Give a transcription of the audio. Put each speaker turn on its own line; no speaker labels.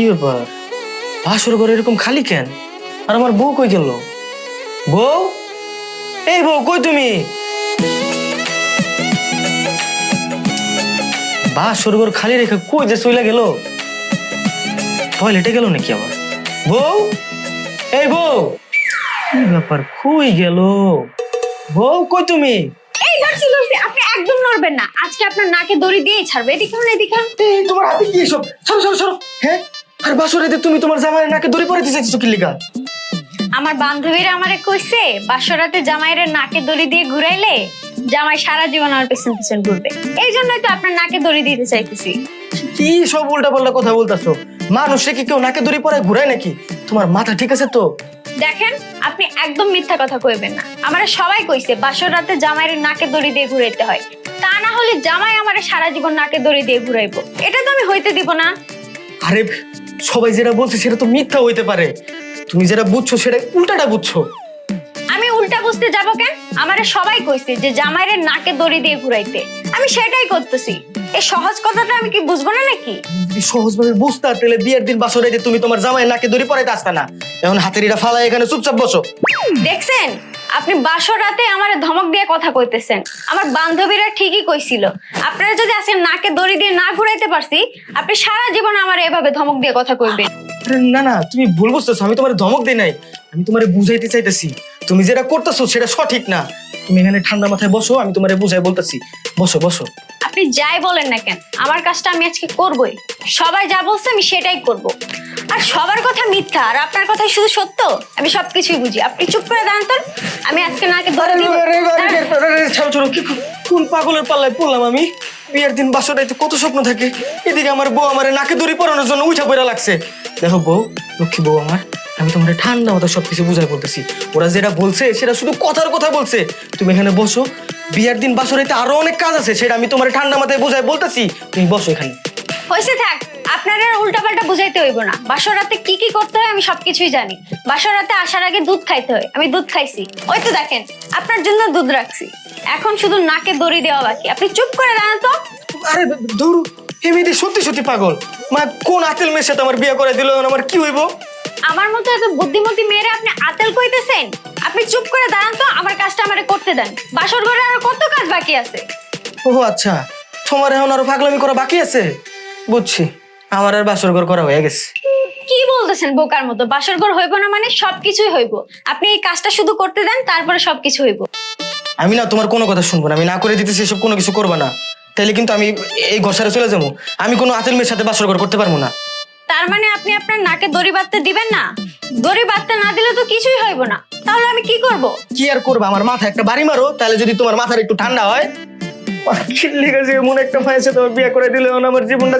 কি ব্যাপার? বাসর ঘর এরকম খালি কেন? আর আমার বউ কই গেল? বউ? এই বউ কই তুমি? বাসর ঘর খালি রেখে কই যে চইলা গেল? টয়লেটে গেল নাকি আবার? বউ? এই বউ! কি ব্যাপার কই গেল? বউ কই তুমি?
এই আপনি একদম নড়বেন না। আজকে আপনার নাকে দড়ি দিয়েই ছাড়বে। এদিকে এদিকে
তোমার হাতে কি সব সরো সরো সরো। হ্যাঁ? আর বাসরেতে তুমি তোমার জামাইয়ের নাকে দড়ি পরাইতে চাইছো কি লিগা?
আমার বান্ধবীরা আমারে কইছে বাসরাতে জামাইয়ের নাকে দড়ি দিয়ে ঘুরাইলে জামাই সারা জীবন আমার পেছন পেছন ঘুরবে। এই জন্যই তো আপনার নাকে দড়ি দিতে চাইতেছি।
কি সব উল্টা পাল্টা কথা বলতাছো? মানুষে কি কেউ নাকে দড়ি পরায় ঘুরায় নাকি? তোমার মাথা ঠিক আছে তো?
দেখেন আপনি একদম মিথ্যা কথা কইবেন না। আমারে সবাই কইছে বাসর রাতে জামাইয়ের নাকে দড়ি দিয়ে ঘুরাইতে হয়। তা না হলে জামাই আমারে সারা জীবন নাকে দড়ি দিয়ে ঘুরাইবো। এটা তো আমি হইতে দিব না।
আরে সবাই যেটা বলছে সেটা তো মিথ্যা হইতে পারে। তুমি যেটা বুঝছ সেটা উল্টাটা বুঝছ।
আমি উল্টা বুঝতে যাব কেন? আমারে সবাই কইছে যে জামাইয়ের নাকে দড়ি দিয়ে ঘুরাইতে। আমি সেটাই করতেছি। এই সহজ কথাটা আমি কি বুঝব না নাকি?
যদি সহজভাবে বুঝতা তাহলে বিয়ের দিন বাসরাইতে তুমি তোমার জামাইয়ের নাকে দড়ি পরাইতে আসতা না। এখন হাতের এটা ফালা এখানে চুপচাপ বসো।
দেখছেন? আপনি বাসর রাতে আমার ধমক দিয়ে কথা কইতেছেন। আমার বান্ধবীরা ঠিকই কইছিল। আপনারা যদি আজকে নাকে দড়ি দিয়ে না ঘুরাইতে পারছি আপনি সারা জীবন আমার এভাবে ধমক দিয়ে কথা কইবেন।
না না তুমি ভুল বুঝতেছো। আমি তোমার ধমক দিই নাই। আমি তোমারে বুঝাইতে চাইতেছি। তুমি যেটা করতেছো সেটা সঠিক না। তুমি এখানে ঠান্ডা মাথায় বসো আমি তোমারে বুঝাই বলতেছি। বসো বসো।
আপনি যাই বলেন না কেন আমার কাজটা আমি আজকে করবই। সবাই যা বলছে আমি সেটাই করব। আর সবার কথা মিথ্যা আর আপনার কথাই শুধু সত্য? আমি সবকিছুই বুঝি। আপনি চুপ করে দাঁড়ান তো। আমি আজকে নাকে ধরে দিব
ছাড়ো, ছাড়ো, কি- কোন পাগলের পাল্লায় পড়লাম আমি? বিয়ের দিন কত স্বপ্ন থাকে। এদিকে আমার বউ আমার নাকে দড়ি পরানোর জন্য উঠা পড়া লাগছে। দেখো বউ লক্ষ্মী বউ আমার আমি তোমার ঠান্ডা মাথায় সবকিছু বুঝাই বলতেছি। ওরা যেটা বলছে সেটা শুধু কথার কথা বলছে। তুমি এখানে বসো। বিয়ের দিন বাসরাইতে আরও অনেক কাজ আছে সেটা আমি তোমার ঠান্ডা মাথায় বুঝাই বলতেছি। তুমি বসো এখানে।
হয়েছে থাক। আপনারা উল্টা পাল্টা বুঝাইতে হইব না। বাসর রাতে কি কি করতে হয় আমি সবকিছুই জানি। বাসর রাতে আসার আগে দুধ খাইতে হয়। আমি দুধ খাইছি। ওই তো দেখেন আপনার জন্য দুধ রাখছি। এখন শুধু নাকে দড়ি দেওয়া বাকি। আপনি চুপ করে দাঁড়ান তো।
আরে ধরু এমনিতে সত্যি সত্যি পাগল। মা কোন আতেল মেয়ের সাথে আমার বিয়ে করে দিল আমার কি হইব?
আমার মতো এত বুদ্ধিমতী মেয়েরা আপনি আতেল কইতেছেন? আপনি চুপ করে দাঁড়ান তো আমার কাজটা আমারে করতে দেন। বাসর ঘরে আরও কত কাজ বাকি আছে?
ও আচ্ছা। তোমার এখন আরও পাগলামি করা বাকি আছে? বুঝছি। আমার আর বাসর ঘর করা হয়ে গেছে।
কি বলতেছেন বোকার মতো? বাসর ঘর হইব না মানে সবকিছুই হইব। আপনি এই কাজটা শুধু করতে দেন তারপরে সবকিছু হইব।
আমি না তোমার কোনো কথা শুনব না। আমি না করে দিতে সেসব কোনো কিছু করব না। তাইলে কিন্তু আমি এই ঘর সারা চলে যাব। আমি কোনো আতেল মেয়ের সাথে বাসর ঘর করতে পারব না।
তার মানে আপনি আপনার নাকে দড়ি বাঁধতে দিবেন না? দড়ি বাঁধতে না দিলে তো কিছুই হইব না। তাহলে আমি কি করব?
কি আর করব? আমার মাথা একটা বাড়ি মারো তাহলে যদি তোমার মাথার একটু ঠান্ডা হয়। মনে একটা ভাইয়ের তোমার বিয়ে করে দিলে আমার জীবনটা।